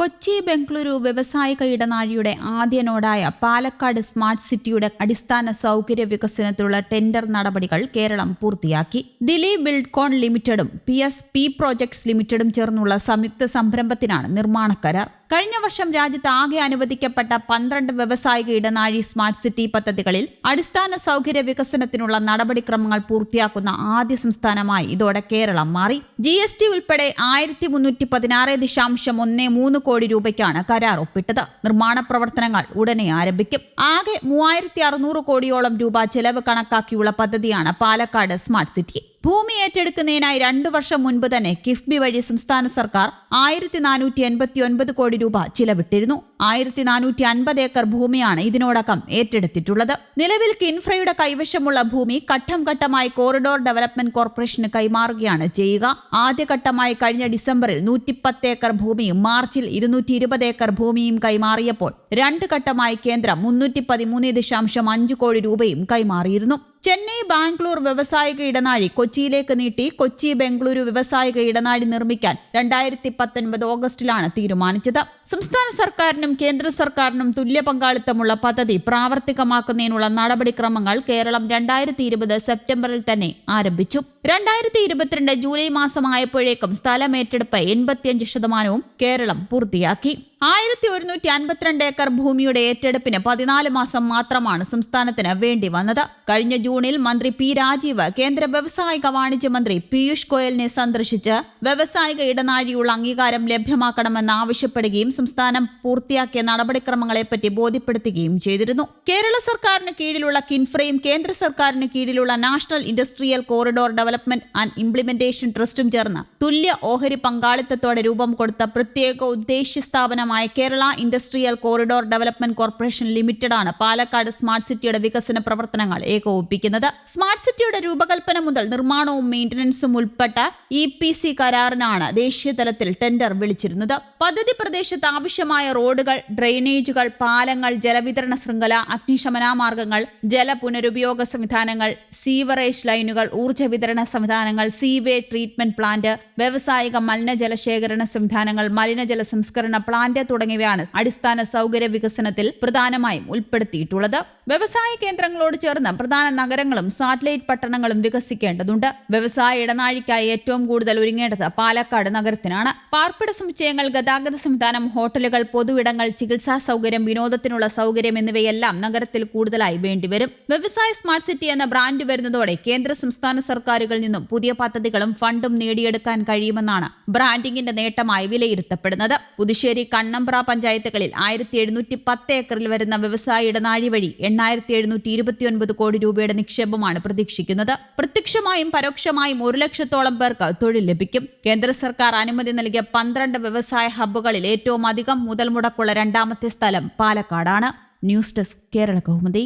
കൊച്ചി ബംഗളൂരു വ്യവസായിക ഇടനാഴിയുടെ ആദ്യ നോഡായ പാലക്കാട് സ്മാർട്ട് സിറ്റിയുടെ അടിസ്ഥാന സൗകര്യ വികസനത്തിലുള്ള ടെൻഡർ നടപടികൾ കേരളം പൂർത്തിയാക്കി. ദിലീപ് ബിൽഡ്കോൺ ലിമിറ്റഡും പി എസ് പി പ്രോജക്ട്സ് ലിമിറ്റഡും ചേർന്നുള്ള സംയുക്ത സംരംഭത്തിനാണ് നിർമ്മാണ കരാർ. കഴിഞ്ഞ വർഷം രാജ്യത്ത് ആകെ അനുവദിക്കപ്പെട്ട പന്ത്രണ്ട് വ്യവസായിക ഇടനാഴി സ്മാർട്ട് സിറ്റി പദ്ധതികളിൽ അടിസ്ഥാന സൗകര്യ വികസനത്തിനുള്ള നടപടിക്രമങ്ങൾ പൂർത്തിയാക്കുന്ന ആദ്യ സംസ്ഥാനമായി ഇതോടെ കേരളം മാറി. ജി എസ് ടി ഉൾപ്പെടെ ആയിരത്തി മുന്നൂറ്റി പതിനാറ് ദശാംശം ഒന്ന് മൂന്ന് കോടി രൂപയ്ക്കാണ് കരാർ ഒപ്പിട്ടത്. നിർമ്മാണ പ്രവർത്തനങ്ങൾ ഉടനെ ആരംഭിക്കും. ആകെ മൂവായിരത്തി അറുന്നൂറ് കോടിയോളം രൂപ ചെലവ് കണക്കാക്കിയുള്ള പദ്ധതിയാണ് പാലക്കാട് സ്മാർട്ട് സിറ്റി. ഭൂമി ഏറ്റെടുക്കുന്നതിനായി രണ്ടു വർഷം മുൻപ് തന്നെ കിഫ്ബി വഴി സംസ്ഥാന സർക്കാർ ആയിരത്തി നാനൂറ്റി എൺപത്തി ഒൻപത് കോടി രൂപ ചിലവിട്ടിരുന്നു. ആയിരത്തി നാനൂറ്റി അൻപത് ഏക്കർ ഭൂമിയാണ് ഇതിനോടകം ഏറ്റെടുത്തിട്ടുള്ളത്. നിലവിൽ കിൻഫ്രയുടെ കൈവശമുള്ള ഭൂമി ഘട്ടം ഘട്ടമായി കോറിഡോർ ഡെവലപ്മെന്റ് കോർപ്പറേഷന് കൈമാറുകയാണ് ചെയ്യുക. ആദ്യഘട്ടമായി കഴിഞ്ഞ ഡിസംബറിൽ നൂറ്റിപ്പത്ത് ഏക്കർ ഭൂമിയും മാർച്ചിൽ ഇരുന്നൂറ്റി ഇരുപത് ഏക്കർ ഭൂമിയും കൈമാറിയപ്പോൾ രണ്ട് ഘട്ടമായി കേന്ദ്രം മുന്നൂറ്റി പതിമൂന്ന് ദശാംശം അഞ്ച് കോടി രൂപയും കൈമാറിയിരുന്നു. ചെന്നൈ ബാംഗ്ലൂർ വ്യവസായിക ഇടനാഴി കൊച്ചിയിലേക്ക് നീട്ടി കൊച്ചി ബംഗളൂരു വ്യവസായിക ഇടനാഴി നിർമ്മിക്കാൻ രണ്ടായിരത്തി പത്തൊൻപത് ഓഗസ്റ്റിലാണ് തീരുമാനിച്ചത്. സംസ്ഥാന സർക്കാരിനും കേന്ദ്ര സർക്കാരിനും തുല്യ പങ്കാളിത്തമുള്ള പദ്ധതി പ്രാവർത്തികമാക്കുന്നതിനുള്ള നടപടിക്രമങ്ങൾ കേരളം രണ്ടായിരത്തി ഇരുപത് സെപ്റ്റംബറിൽ തന്നെ ആരംഭിച്ചു. രണ്ടായിരത്തി ഇരുപത്തിരണ്ട് ജൂലൈ മാസമായപ്പോഴേക്കും സ്ഥലമേറ്റെടുപ്പ് എൺപത്തിയഞ്ച് ശതമാനവും കേരളം പൂർത്തിയാക്കി. ആയിരത്തി ഒരുന്നൂറ്റി അൻപത്തിരണ്ട് ഏക്കർ ഭൂമിയുടെ ഏറ്റെടുപ്പിന് പതിനാല് മാസം മാത്രമാണ് സംസ്ഥാനത്തിന് വേണ്ടി വന്നത്. കഴിഞ്ഞ ജൂണിൽ മന്ത്രി പി രാജീവ് കേന്ദ്ര വ്യവസായിക വാണിജ്യ മന്ത്രി പീയൂഷ് ഗോയലിനെ സന്ദർശിച്ച് വ്യവസായിക ഇടനാഴിയുള്ള അംഗീകാരം ലഭ്യമാക്കണമെന്ന് ആവശ്യപ്പെടുകയും സംസ്ഥാനം പൂർത്തിയാക്കിയ നടപടിക്രമങ്ങളെപ്പറ്റി ബോധ്യപ്പെടുത്തുകയും ചെയ്തിരുന്നു. കേരള സർക്കാരിന് കീഴിലുള്ള കിൻഫ്രയും കേന്ദ്ര സർക്കാരിന് കീഴിലുള്ള national industrial corridor development and implementation ട്രസ്റ്റും ചേർന്ന് തുല്യ ഓഹരി പങ്കാളിത്തത്തോടെ രൂപം കൊടുത്ത പ്രത്യേക ഉദ്ദേശ്യ സ്ഥാപനമായ Kerala industrial corridor development corporation ലിമിറ്റഡാണ് Palakkad smart സിറ്റിയുടെ വികസന പ്രവർത്തനങ്ങൾ ഏകോപിപ്പിക്കുന്നത്. സ്മാർട്ട് സിറ്റിയുടെ രൂപകൽപ്പന മുതൽ നിർമ്മാണവും മെയിന്റനൻസും ഉൾപ്പെട്ട ഇ പി സി കരാറിനാണ് ദേശീയതലത്തിൽ ടെൻഡർ വിളിച്ചിരുന്നത്. പദ്ധതി പ്രദേശത്ത് ആവശ്യമായ റോഡുകൾ ഡ്രെയിനേജുകൾ പാലങ്ങൾ ജലവിതരണ ശൃംഖല അഗ്നിശമന മാർഗങ്ങൾ ജല പുനരുപയോഗ സംവിധാനങ്ങൾ സീവറേജ് ലൈനുകൾ ഊർജ വിതരണ സംവിധാനങ്ങൾ സീവേ ട്രീറ്റ്മെന്റ് പ്ലാന്റ് വ്യാവസായിക മലിനജല ശേഖരണ സംവിധാനങ്ങൾ മലിനജല സംസ്കരണ പ്ലാന്റ് തുടങ്ങിയവയാണ് അടിസ്ഥാന സൗകര്യ വികസനത്തിൽ പ്രധാനമായും ഉൾപ്പെടുത്തിയിട്ടുള്ളത്. വ്യവസായ കേന്ദ്രങ്ങളോട് ചേർന്ന് പ്രധാന നഗരങ്ങളും സാറ്റലൈറ്റ് പട്ടണങ്ങളും വികസിക്കേണ്ടതുണ്ട്. വ്യവസായ ഇടനാഴിക്കായി ഏറ്റവും കൂടുതൽ ഒരുങ്ങേണ്ടത് പാലക്കാട് നഗരത്തിനാണ്. പാർപ്പിട സമുച്ചയങ്ങൾ ഗതാഗത സംവിധാനം ഹോട്ടലുകൾ പൊതുവിടങ്ങൾ ചികിത്സാ സൗകര്യം വിനോദത്തിനുള്ള സൗകര്യം എന്നിവയെല്ലാം നഗരത്തിൽ കൂടുതലായി വേണ്ടിവരും. വ്യവസായ സ്മാർട്ട് സിറ്റി എന്ന ബ്രാൻഡ് വരുന്നതോടെ കേന്ദ്ര സംസ്ഥാന സർക്കാരുകളിൽ നിന്നും പുതിയ പദ്ധതികളും ഫണ്ടും നേടിയെടുക്കാൻ കഴിയുമെന്നാണ് ബ്രാൻഡിംഗിന്റെ നേട്ടമായി വിലയിരുത്തപ്പെടുന്നത്. പുതുശ്ശേരി കണ്ണമ്പ്ര പഞ്ചായത്തുകളിൽ ആയിരത്തി ഏക്കറിൽ വരുന്ന വ്യവസായ ഇടനാഴി വഴി എണ്ണായിരത്തി എഴുന്നൂറ്റി ഇരുപത്തിയൊൻപത് കോടി രൂപയുടെ നിക്ഷേപമാണ് പ്രതീക്ഷിക്കുന്നത്. പ്രത്യക്ഷമായും പരോക്ഷമായും ഒരു ലക്ഷത്തോളം പേർക്ക് തൊഴിൽ ലഭിക്കും. കേന്ദ്ര സർക്കാർ അനുമതി നൽകിയ പന്ത്രണ്ട് വ്യവസായ ഹബ്ബുകളിൽ ഏറ്റവും അധികം മുതൽ മുടക്കുള്ള രണ്ടാമത്തെ സ്ഥലം പാലക്കാടാണ്. News desk Kerala Kaumudi.